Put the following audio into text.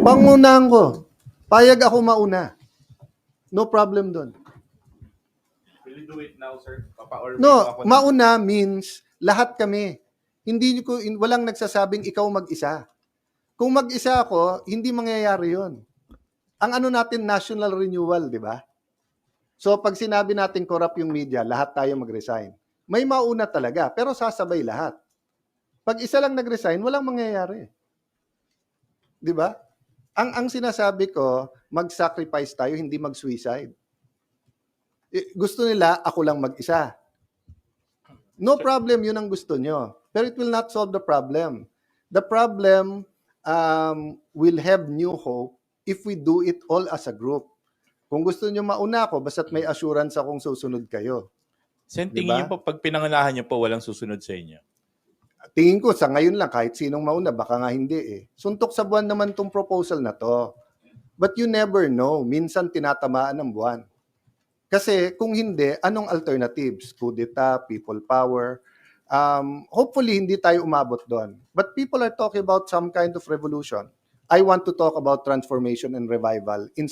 Pangunahan ko. Payag ako mauna. No problem doon. Will you do it now, sir? Papa, or No, ako- mauna means lahat kami. Hindi ko in- walang nagsasabing ikaw mag-isa. Kung mag-isa ako, hindi mangyayari 'yon. Ang ano natin national renewal, 'di ba? So pag sinabi natin corrupt yung media, lahat tayo mag-resign. May mauna talaga, pero sasabay lahat. Pag isa lang nag-resign, walang mangyayari. 'Di ba? Ang ang sinasabi ko, mag-sacrifice tayo, hindi mag-suicide. Eh, gusto nila ako lang mag-isa. No problem, yun ang gusto nyo. Pero it will not solve the problem. The problem um, will have new hope if we do it all as a group. Kung gusto nyo mauna ako, basta't may assurance akong susunod kayo. Sen, Diba? tingin niyo po, pag pinangalahan niyo po, walang susunod sa inyo. Tingin ko sa ngayon lang, kahit sinong mauna, baka nga hindi eh. Suntok sa buwan naman tong proposal na to. But you never know. Minsan tinatamaan ng buwan. Kasi kung hindi, anong alternatives? Kudeta, people power. Um, hopefully, hindi tayo umabot doon. But people are talking about some kind of revolution. I want to talk about transformation and revival instead